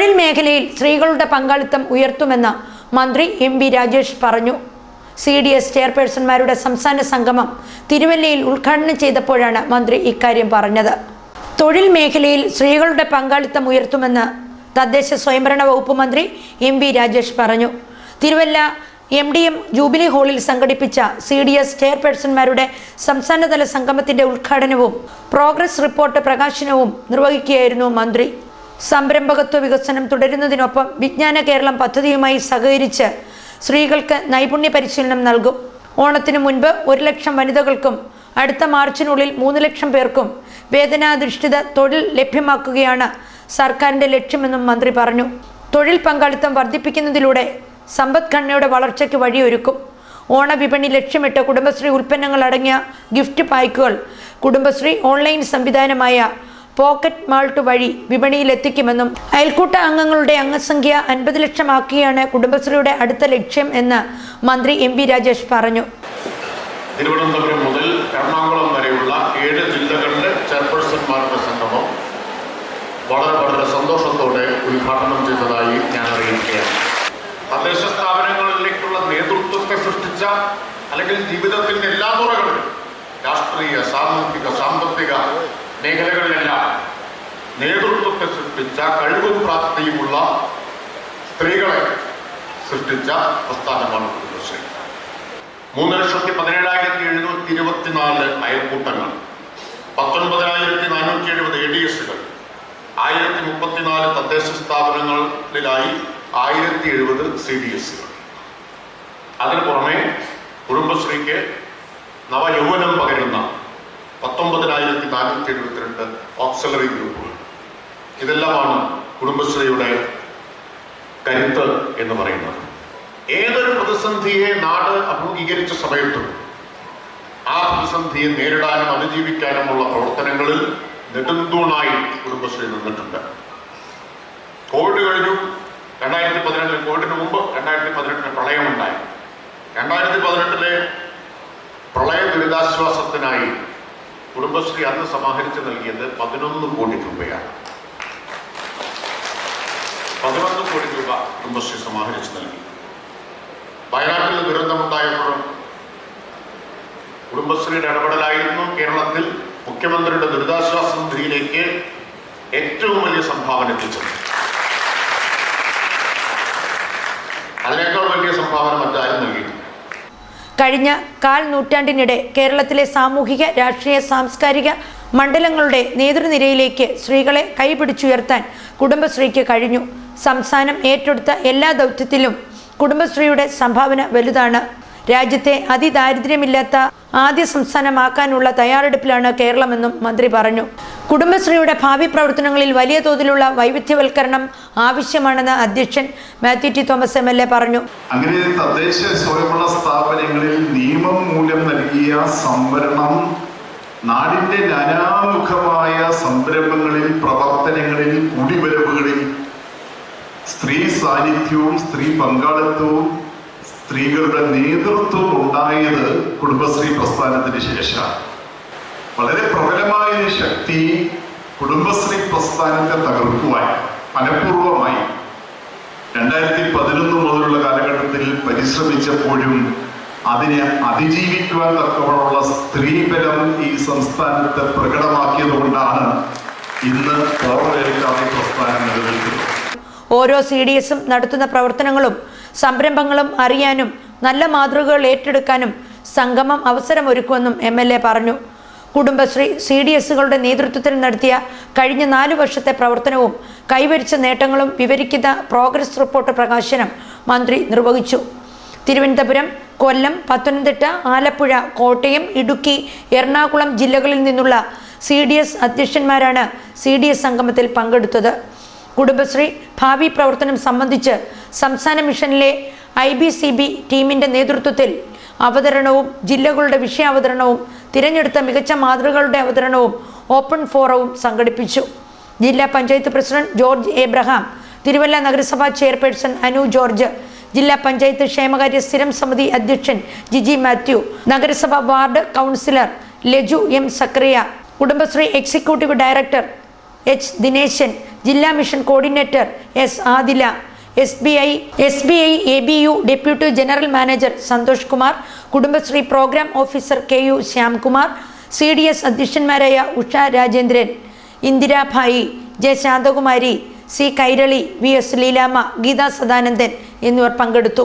തൊഴിൽ മേഖലയിൽ സ്ത്രീകളുടെ പങ്കാളിത്തം ഉയർത്തുമെന്ന് മന്ത്രി എം വി രാജേഷ് പറഞ്ഞു. സി ഡി എസ് ചെയർപേഴ്സൺമാരുടെ സംസ്ഥാന സംഗമം തിരുവല്ലയിൽ ഉദ്ഘാടനം ചെയ്തപ്പോഴാണ് മന്ത്രി ഇക്കാര്യം പറഞ്ഞത്. തൊഴിൽ മേഖലയിൽ സ്ത്രീകളുടെ പങ്കാളിത്തം ഉയർത്തുമെന്ന് തദ്ദേശ സ്വയംഭരണ വകുപ്പ് മന്ത്രി എം വി രാജേഷ് പറഞ്ഞു. Thiruvalla M D M jubilee ഹാളിൽ സംഘടിപ്പിച്ച സി ഡി എസ് ചെയർപേഴ്സൺമാരുടെ സംസ്ഥാനതല സംഗമത്തിന്റെ ഉദ്ഘാടനവും പ്രോഗ്രസ് റിപ്പോർട്ട് പ്രകാശനവും നിർവഹിക്കുകയായിരുന്നു മന്ത്രി. സംരംഭകത്വ വികസനം തുടരുന്നതിനൊപ്പം വിജ്ഞാന കേരളം പദ്ധതിയുമായി സഹകരിച്ച് സ്ത്രീകൾക്ക് നൈപുണ്യ പരിശീലനം നൽകും. ഓണത്തിന് മുൻപ് ഒരു ലക്ഷം വനിതകൾക്കും അടുത്ത മാർച്ചിനുള്ളിൽ മൂന്ന് ലക്ഷം പേർക്കും വേതനാധിഷ്ഠിത തൊഴിൽ ലഭ്യമാക്കുകയാണ് സർക്കാരിന്റെ ലക്ഷ്യമെന്നും മന്ത്രി പറഞ്ഞു. തൊഴിൽ പങ്കാളിത്തം വർദ്ധിപ്പിക്കുന്നതിലൂടെ സമ്പദ്ഘടനയുടെ വളർച്ചയ്ക്ക് വഴിയൊരുക്കും. ഓണവിപണി ലക്ഷ്യമിട്ട് കുടുംബശ്രീ ഉൽപ്പന്നങ്ങൾ അടങ്ങിയ ഗിഫ്റ്റ് പായ്ക്കുകൾ കുടുംബശ്രീ ഓൺലൈൻ സംവിധാനമായ പോക്കറ്റ് മാൾട്ട് വഴി വിപണിയിൽ എത്തിക്കുമെന്നും അയൽക്കൂട്ട അംഗങ്ങളുടെ അംഗസംഖ്യ അൻപത് ലക്ഷമാക്കിയാണ് കുടുംബശ്രീയുടെ അടുത്ത ലക്ഷ്യം എന്ന് മന്ത്രി എം വി രാജേഷ് പറഞ്ഞു. തിരുവനന്തപുരം മുതൽ എറണാകുളം വരെയുള്ള ഏഴ് ജില്ലകളിലെ ചെയർപേഴ്സൺമാരുടെ സംഗമം വളരെ വളരെ സന്തോഷത്തോടെ ഉദ്ഘാടനം ചെയ്തതായി ഞാൻ അറിയിക്കുകയാണ്. തദ്ദേശ സ്ഥാപനങ്ങളിലേക്കുള്ള നേതൃത്വത്തെ സൃഷ്ടിച്ച അല്ലെങ്കിൽ ജീവിതത്തിന്റെ എല്ലാ തുറകളിലും രാഷ്ട്രീയ സാമൂഹിക സാമ്പത്തിക മേഖലകളിലെല്ലാം നേതൃത്വത്തെ സൃഷ്ടിച്ച കഴിവും പ്രാപ്തിയുമുള്ള സ്ത്രീകളെ സൃഷ്ടിച്ച പ്രസ്ഥാനമാണ് കുടുംബശ്രീ. മൂന്ന് ലക്ഷത്തി പതിനേഴായിരത്തി എഴുന്നൂറ്റി ഇരുപത്തിനാല് അയൽക്കൂട്ടങ്ങൾ പത്തൊൻപതിനായിരത്തി നാനൂറ്റി എഴുപത് എ ഡി എസുകൾ ആയിരത്തി മുപ്പത്തിനാല് തദ്ദേശ സ്ഥാപനങ്ങളിലായി ആയിരത്തി എഴുപത് സി ഡി എസുകൾ. അതിന് പുറമെ കുടുംബശ്രീക്ക് നവയൗവനം പകരുന്ന പത്തൊമ്പതിനായിരത്തി നാനൂറ്റി എഴുപത്തിരണ്ട് ഓക്സിലറി ഗ്രൂപ്പുകൾ ഇതെല്ലാമാണ് കുടുംബശ്രീയുടെ കരുത്ത് എന്ന് പറയുന്നത്. ഏതൊരു പ്രതിസന്ധിയെ നാട് അഭിമുഖീകരിച്ച സമയത്തും ആ പ്രതിസന്ധിയെ നേരിടാനും അതിജീവിക്കാനുമുള്ള പ്രവർത്തനങ്ങളിൽ നെടുന്തൂണായി കുടുംബശ്രീ നിന്നിട്ടുണ്ട്. കോവിഡ് കഴിഞ്ഞു. രണ്ടായിരത്തി പതിനെട്ടിൽ കോവിഡിന് മുമ്പ് രണ്ടായിരത്തി പതിനെട്ടിന് പ്രളയമുണ്ടായി. രണ്ടായിരത്തി പതിനെട്ടിലെ പ്രളയ ദുരിതാശ്വാസത്തിനായി കുടുംബശ്രീ അന്ന് സമാഹരിച്ച് നൽകിയത് പതിനൊന്ന് കോടി രൂപയാണ്. പതിനൊന്ന് കോടി രൂപ കുടുംബശ്രീ സമാഹരിച്ച് നൽകി. വയനാട്ടിൽ ദുരന്തമുണ്ടായപ്പോഴും കുടുംബശ്രീയുടെ ഇടപെടലായിരുന്നു കേരളത്തിൽ മുഖ്യമന്ത്രിയുടെ ദുരിതാശ്വാസ നിധിയിലേക്ക് ഏറ്റവും വലിയ സംഭാവന എത്തിച്ചത്. അതിനേക്കാൾ വലിയ സംഭാവന മറ്റാരും നൽകിയിട്ടില്ല. കഴിഞ്ഞ കാൽ നൂറ്റാണ്ടിനിടെ കേരളത്തിലെ സാമൂഹിക രാഷ്ട്രീയ സാംസ്കാരിക മണ്ഡലങ്ങളുടെ നേതൃനിരയിലേക്ക് സ്ത്രീകളെ കൈപിടിച്ചുയർത്താൻ കുടുംബശ്രീക്ക് കഴിഞ്ഞു. സംസ്ഥാനം ഏറ്റെടുത്ത എല്ലാ ദൗത്യത്തിലും കുടുംബശ്രീയുടെ സംഭാവന വലുതാണ്. രാജ്യത്തെ അതിദാരിദ്ര്യമില്ലാത്ത ആദ്യ സംസ്ഥാനമാക്കാനുള്ള തയ്യാറെടുപ്പിലാണ് കേരളമെന്നും മന്ത്രി പറഞ്ഞു. കുടുംബശ്രീയുടെ ഭാവി പ്രവർത്തനങ്ങളിൽ വലിയ തോതിലുള്ള വൈവിധ്യവൽക്കരണം ആവശ്യമാണെന്ന് അധ്യക്ഷൻ Mathew T Thomas M L A പറഞ്ഞു. അങ്ങനെ തദ്ദേശ സ്വയംഭരണ സ്ഥാപനങ്ങളിൽ നിയമം മൂലം നൽകിയ സംവരണം നാടിന്റെ നാനാമുഖമായ സംരംഭങ്ങളിൽ പ്രവർത്തനങ്ങളിൽ കുടിവരവുകളിൽ സ്ത്രീ സാന്നിധ്യവും സ്ത്രീ പങ്കാളിത്തവും സ്ത്രീകളുടെ നേതൃത്വം ഉണ്ടായത് കുടുംബശ്രീ പ്രസ്ഥാനത്തിന് ശേഷമാണ്. വളരെ പ്രബലമായ ശക്തി കുടുംബശ്രീ പ്രസ്ഥാനത്തെ തകർക്കുവാൻ മനഃപൂർവമായി രണ്ടായിരത്തി പതിനൊന്ന് മുതലുള്ള കാലഘട്ടത്തിൽ പരിശ്രമിച്ചപ്പോഴും അതിനെ അതിജീവിക്കുവാൻ തക്കവണ്ണമുള്ള സ്ത്രീബലം ഈ സംസ്ഥാനത്ത് പ്രകടമാക്കിയത് കൊണ്ടാണ് ഇന്ന് പോർവേൽക്കാതെ പ്രസ്ഥാനം ഓരോ സി ഡി എസും നടത്തുന്ന പ്രവർത്തനങ്ങളും സംരംഭങ്ങളും അറിയാനും നല്ല മാതൃകകൾ ഏറ്റെടുക്കാനും സംഗമം അവസരമൊരുക്കുമെന്നും എം എൽ എ പറഞ്ഞു. കുടുംബശ്രീ സി ഡി എസുകളുടെ നേതൃത്വത്തിൽ നടത്തിയ കഴിഞ്ഞ നാലു വർഷത്തെ പ്രവർത്തനവും കൈവരിച്ച നേട്ടങ്ങളും വിവരിക്കുന്ന പ്രോഗ്രസ് റിപ്പോർട്ട് പ്രകാശനം മന്ത്രി നിർവഹിച്ചു. തിരുവനന്തപുരം കൊല്ലം പത്തനംതിട്ട ആലപ്പുഴ കോട്ടയം ഇടുക്കി എറണാകുളം ജില്ലകളിൽ നിന്നുള്ള സി ഡി എസ് അധ്യക്ഷന്മാരാണ് സി ഡി എസ് സംഗമത്തിൽ പങ്കെടുത്തത്. കുടുംബശ്രീ ഭാവി പ്രവർത്തനം സംബന്ധിച്ച് സംസ്ഥാന മിഷനിലെ ഐ ബി സി ബി ടീമിന്റെ നേതൃത്വത്തിൽ അവതരണവും ജില്ലകളുടെ വിഷയാവതരണവും തിരഞ്ഞെടുത്ത മികച്ച മാതൃകകളുടെ അവതരണവും ഓപ്പൺ ഫോറവും സംഘടിപ്പിച്ചു. ജില്ലാ പഞ്ചായത്ത് പ്രസിഡന്റ് ജോർജ് എബ്രഹാം തിരുവല്ല നഗരസഭാ ചെയർപേഴ്സൺ അനു ജോർജ് ജില്ലാ പഞ്ചായത്ത് ക്ഷേമകാര്യ സ്ഥിരം സമിതി അധ്യക്ഷൻ ജിജി മാത്യു നഗരസഭാ ward councillor Laju M Sakariya Kudumbashree executive director H Dineshan ജില്ലാ mission coordinator S Adila S B I S B I A B U deputy general manager Santhosh Kumar Kudumbashree programme officer K U Shyamkumar C D S അധ്യക്ഷന്മാരായ Usha Rajendran Indirabhai J Shanthakumari C Kairali V S Leelamma Geetha Sadanandan എന്നിവർ പങ്കെടുത്തു.